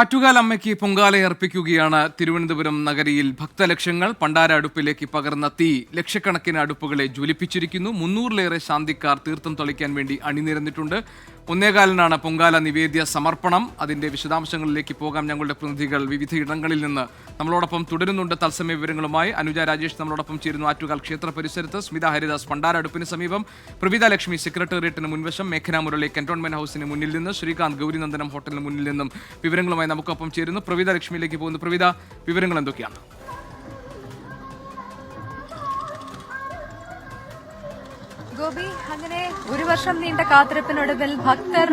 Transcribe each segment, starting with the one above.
ആറ്റുകാൽ അമ്മയ്ക്ക് പൊങ്കാലയർപ്പിക്കുകയാണ് തിരുവനന്തപുരം നഗരിയിൽ ഭക്തലക്ഷങ്ങൾ പണ്ടാര അടുപ്പിലേക്ക് പകർന്ന തീ ലക്ഷക്കണക്കിന് അടുപ്പുകളെ ജ്വലിപ്പിച്ചിരിക്കുന്നു. മുന്നൂറിലേറെ ശാന്തിക്കാർ തീർത്ഥം തളിക്കാൻ വേണ്ടി അണിനിരന്നിട്ടുണ്ട്. ഒന്നേകാലിനാണ് പൊങ്കാല നിവേദ്യ സമർപ്പണം. അതിന്റെ വിശദാംശങ്ങളിലേക്ക് പോകാം. ഞങ്ങളുടെ പ്രതിനിധികൾ വിവിധ ഇടങ്ങളിൽ നിന്ന് നമ്മളോടൊപ്പം തുടരുന്നുണ്ട്. തത്സമയ വിവരങ്ങളുമായി അനുജ രാജേഷ് നമ്മളോടൊപ്പം ചേരുന്നു. ആറ്റുകാൽ ക്ഷേത്ര പരിസരത്ത് സ്മിത ഹരിദാസ് പണ്ടാര അടുപ്പിന് സമീപം. പ്രവിത ലക്ഷ്മി സെക്രട്ടേറിയറ്റിന് മുൻവശം മേഘന മുരളി കന്റോൺമെന്റ് ഹൌസിന് മുന്നിൽ നിന്ന് ശ്രീകാന്ത് ഗൗരിനന്ദനം ഹോട്ടലിന് മുന്നിൽ നിന്നും വിവരങ്ങളുമായി നമുക്കൊപ്പം ചേരുന്നു. പ്രവിത ലക്ഷ്മിയിലേക്ക് പോകുന്നു. പ്രവിത വിവരങ്ങൾ എന്തൊക്കെയാണ്? ഗോപി അങ്ങനെ ഒരു വർഷം നീണ്ട കാത്തിരിപ്പിനൊടുവിൽ ഭക്തർ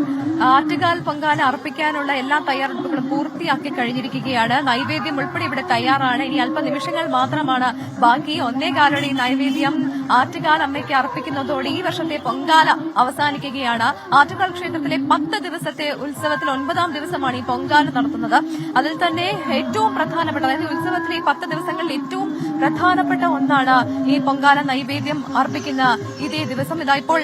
ആറ്റുകാൽ പൊങ്കാല അർപ്പിക്കാനുള്ള എല്ലാ തയ്യാറെടുപ്പുകളും പൂർത്തിയാക്കി കഴിഞ്ഞിരിക്കുകയാണ്. നൈവേദ്യം ഉൾപ്പെടെ ഇവിടെ തയ്യാറാണ്. ഇനി അല്പനിമിഷങ്ങൾ മാത്രമാണ് ബാക്കി. ഒന്നേകാലോടെ ഈ നൈവേദ്യം. ആറ്റുകാൽ അമ്മയ്ക്ക് അർപ്പിക്കുന്നതോടെ ഈ വർഷത്തെ പൊങ്കാല അവസാനിക്കുകയാണ്. ആറ്റുകാൽ ക്ഷേത്രത്തിലെ പത്ത് ദിവസത്തെ ഉത്സവത്തിൽ ഒൻപതാം ദിവസമാണ് ഈ പൊങ്കാല നടത്തുന്നത്. അതിൽ തന്നെ ഏറ്റവും പ്രധാനപ്പെട്ട അതായത് ഉത്സവത്തിലെ ഈ പത്ത് ദിവസങ്ങളിൽ ഏറ്റവും പ്രധാനപ്പെട്ട ഒന്നാണ് ഈ പൊങ്കാല നൈവേദ്യം അർപ്പിക്കുന്ന ഇതേ ദിവസം. ഇതാ ഇപ്പോൾ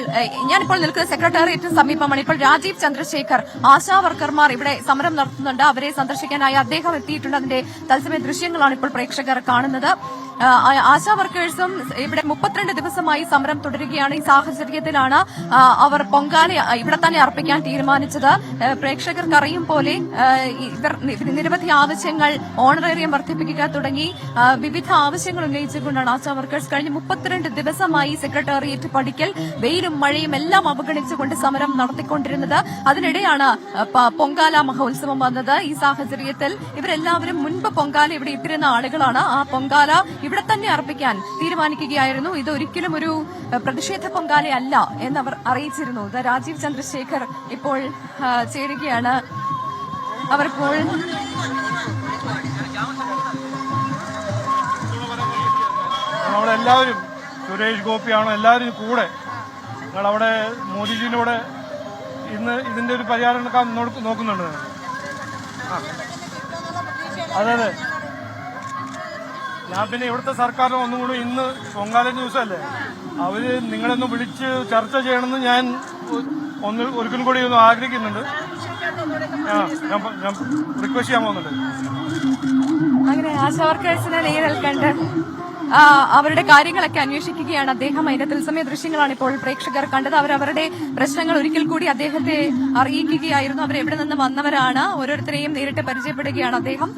ഞാനിപ്പോൾ നിൽക്കുന്ന സെക്രട്ടേറിയറ്റിന് സമീപമാണ് ഇപ്പോൾ രാജീവ് ചന്ദ്രശേഖർ ആശാ വർക്കർമാർ ഇവിടെ സമരം നടത്തുന്നുണ്ട്. അവരെ സന്ദർശിക്കാനായി അദ്ദേഹം എത്തിയിട്ടുണ്ട്. അതിന്റെ തത്സമയ ദൃശ്യങ്ങളാണ് ഇപ്പോൾ പ്രേക്ഷകർ കാണുന്നത്. ആശാ വർക്കേഴ്സും ഇവിടെ മുപ്പത്തിരണ്ട് ദിവസമായി സമരം തുടരുകയാണ്. ഈ സാഹചര്യത്തിലാണ് അവർ പൊങ്കാല ഇവിടെ തന്നെ അർപ്പിക്കാൻ തീരുമാനിച്ചത്. പ്രേക്ഷകർക്ക് അറിയും പോലെ ഇവർ നിരവധി ആവശ്യങ്ങൾ ഓണറേറിയം വർദ്ധിപ്പിക്കുക തുടങ്ങി. വിവിധ ആവശ്യങ്ങൾ ഉന്നയിച്ചുകൊണ്ടാണ് ആശാ വർക്കേഴ്സ് കഴിഞ്ഞ മുപ്പത്തിരണ്ട് ദിവസമായി സെക്രട്ടേറിയറ്റ് പഠിക്കൽ വെയിലും മഴയും എല്ലാം അവഗണിച്ചുകൊണ്ട് സമരം നടത്തിക്കൊണ്ടിരുന്നത്. അതിനിടെയാണ് പൊങ്കാല മഹോത്സവം വന്നത്. ഈ സാഹചര്യത്തിൽ ഇവരെല്ലാവരും മുൻപ് പൊങ്കാല ഇവിടെ ഇട്ടിരുന്ന ആളുകളാണ്. ആ പൊങ്കാല ഇവിടെ തന്നെ അർപ്പിക്കാൻ തീരുമാനിക്കുകയായിരുന്നു. ഇത് ഒരിക്കലും ഒരു പ്രതിഷേധ പൊങ്കാലയല്ല അവർ അറിയിച്ചിരുന്നു. രാജീവ് ചന്ദ്രശേഖർ ഇപ്പോൾ ചേരുകയാണ്. അവർപ്പോൾ നമ്മളെല്ലാവരും സുരേഷ് ഗോപിയാണോ എല്ലാവരും കൂടെ ഞങ്ങളവിടെ മോദിജിയിലൂടെ ഇന്ന് ഇതിന്റെ ഒരു പരിഹാരം നോക്കുന്നുണ്ട്. അതെ അതെ. ഞാൻ പിന്നെ ഇവിടുത്തെ സർക്കാരിന് ഒന്നുകൂടി ഇന്ന് പൊങ്കാല അല്ലേ അവർ നിങ്ങളൊന്ന് വിളിച്ച് ചർച്ച ചെയ്യണമെന്ന് ഞാൻ ഒന്ന് ഒരിക്കലും കൂടി ഒന്ന് ആഗ്രഹിക്കുന്നുണ്ട്. ആ ഞാൻ റിക്വസ്റ്റ് ചെയ്യാൻ പോകുന്നുണ്ട്. അങ്ങനെ അവരുടെ കാര്യങ്ങളൊക്കെ അന്വേഷിക്കുകയാണ്. അദ്ദേഹം അതിന്റെ തത്സമയ ദൃശ്യങ്ങളാണ് ഇപ്പോൾ പ്രേക്ഷകർ കണ്ടത്. അവർ അവരുടെ പ്രശ്നങ്ങൾ ഒരിക്കൽ കൂടി അദ്ദേഹത്തെ അറിയിക്കുകയായിരുന്നു. അവർ എവിടെ നിന്ന് വന്നവരാണ് ഓരോരുത്തരെയും നേരിട്ട് പരിചയപ്പെടുകയാണ് അദ്ദേഹം.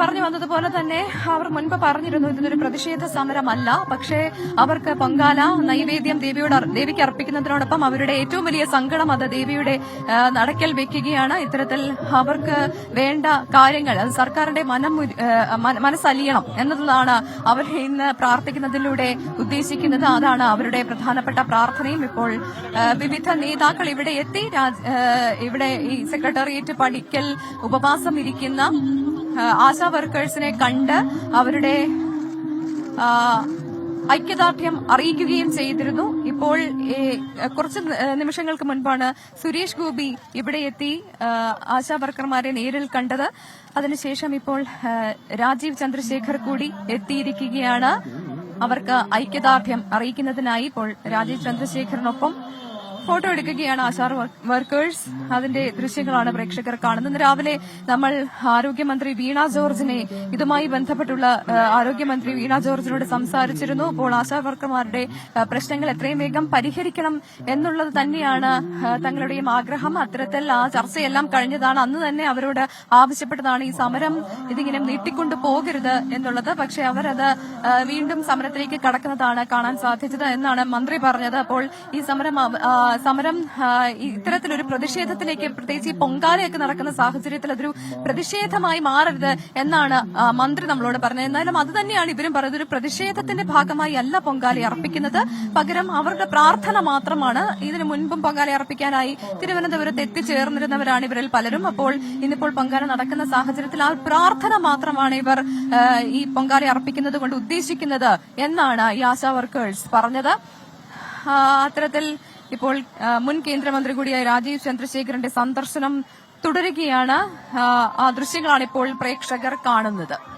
പറഞ്ഞു വന്നതുപോലെ തന്നെ അവർ മുൻപ് പറഞ്ഞിരുന്നു ഇതൊരു പ്രതിഷേധ സമരമല്ല. പക്ഷേ അവർക്ക് പൊങ്കാല നൈവേദ്യം ദേവിയോട് ദേവിക്ക് അർപ്പിക്കുന്നതിനോടൊപ്പം അവരുടെ ഏറ്റവും വലിയ സങ്കടം അത് ദേവിയുടെ നടക്കൽ വെക്കുകയാണ്. ഇത്തരത്തിൽ അവർക്ക് വേണ്ട കാര്യങ്ങൾ സർക്കാരിന്റെ മനം മന- മനസ്സലിയണം എന്നതാണ് അവർ ഇന്ന് പ്രാർത്ഥിക്കുന്നതിലൂടെ ഉദ്ദേശിക്കുന്നത് അതാണ് അവരുടെ പ്രധാനപ്പെട്ട പ്രാർത്ഥനയും ഇപ്പോൾ വിവിധ നേതാക്കൾ ഇവിടെ എത്തി. ഇവിടെ ഈ സെക്രട്ടേറിയറ്റ് പഠിക്കൽ ഉപവാസം ഇരിക്കുന്ന ആശാ വർക്കേഴ്സിനെ കണ്ട് അവരുടെ ഐക്യദാർഢ്യം അറിയിക്കുകയും ചെയ്തിരുന്നു. ഇപ്പോൾ കുറച്ച് നിമിഷങ്ങൾക്ക് മുൻപാണ് സുരേഷ് ഗോപി ഇവിടെ എത്തി ആശാ വർക്കർമാരെ നേരിൽ കണ്ടത്. അതിനുശേഷം ഇപ്പോൾ രാജീവ് ചന്ദ്രശേഖർ കൂടി എത്തിയിരിക്കുകയാണ്. അവർക്ക് ഐക്യദാർഢ്യം അറിയിക്കുന്നതിനായി ഇപ്പോൾ രാജീവ് ചന്ദ്രശേഖറിനൊപ്പം ഫോട്ടോ എടുക്കുകയാണ് ആശാർ വർക്കേഴ്സ്. അതിന്റെ ദൃശ്യങ്ങളാണ് പ്രേക്ഷകർ കാണുന്നത്. ഇന്ന് രാവിലെ നമ്മൾ ആരോഗ്യമന്ത്രി വീണ ജോർജിനെ ഇതുമായി ബന്ധപ്പെട്ടുള്ള ആരോഗ്യമന്ത്രി വീണ ജോർജിനോട് സംസാരിച്ചിരുന്നു. അപ്പോൾ ആശാ വർക്കർമാരുടെ പ്രശ്നങ്ങൾ എത്രയും വേഗം പരിഹരിക്കണം എന്നുള്ളത് തന്നെയാണ് തങ്ങളുടെയും ആഗ്രഹം. അത്തരത്തിൽ ആ ചർച്ചയെല്ലാം കഴിഞ്ഞതാണ്. അന്ന് തന്നെ അവരോട് ആവശ്യപ്പെട്ടതാണ് ഈ സമരം ഇതിങ്ങനെ നീട്ടിക്കൊണ്ടു പോകരുത് എന്നുള്ളത്. പക്ഷെ അവരത് വീണ്ടും സമരത്തിലേക്ക് കടക്കുന്നതാണ് കാണാൻ സാധിച്ചത് എന്നാണ് മന്ത്രി പറഞ്ഞത്. അപ്പോൾ ഈ സമരം സമരം ഇത്തരത്തിലൊരു പ്രതിഷേധത്തിലേക്ക് പ്രത്യേകിച്ച് ഈ പൊങ്കാലയൊക്കെ നടക്കുന്ന സാഹചര്യത്തിൽ അതൊരു പ്രതിഷേധമായി മാറരുത് എന്നാണ് മന്ത്രി നമ്മളോട് പറഞ്ഞത്. എന്നാലും അത് തന്നെയാണ് ഇവരും പറയുന്നത്. ഒരു പ്രതിഷേധത്തിന്റെ ഭാഗമായി അല്ല പൊങ്കാല അർപ്പിക്കുന്നത്. പകരം അവരുടെ പ്രാർത്ഥന മാത്രമാണ് ഇതിനു മുൻപും പൊങ്കാല അർപ്പിക്കാനായി തിരുവനന്തപുരത്ത് എത്തിച്ചേർന്നിരുന്നവരാണ് ഇവരിൽ പലരും. അപ്പോൾ ഇന്നിപ്പോൾ പൊങ്കാല നടക്കുന്ന സാഹചര്യത്തിൽ ആ പ്രാർത്ഥന മാത്രമാണ് ഇവർ ഈ പൊങ്കാല അർപ്പിക്കുന്നത് കൊണ്ട് ഉദ്ദേശിക്കുന്നത് എന്നാണ് ഈ ആശാ വർക്കേഴ്സ് പറഞ്ഞത്. അത്തരത്തിൽ ഇപ്പോൾ മുൻ കേന്ദ്രമന്ത്രി കൂടിയായ രാജീവ് ചന്ദ്രശേഖരന്റെ സന്ദർശനം തുടരുകയാണ്. ആ, ദൃശ്യങ്ങളാണ് ഇപ്പോൾ പ്രേക്ഷകർ കാണുന്നത്.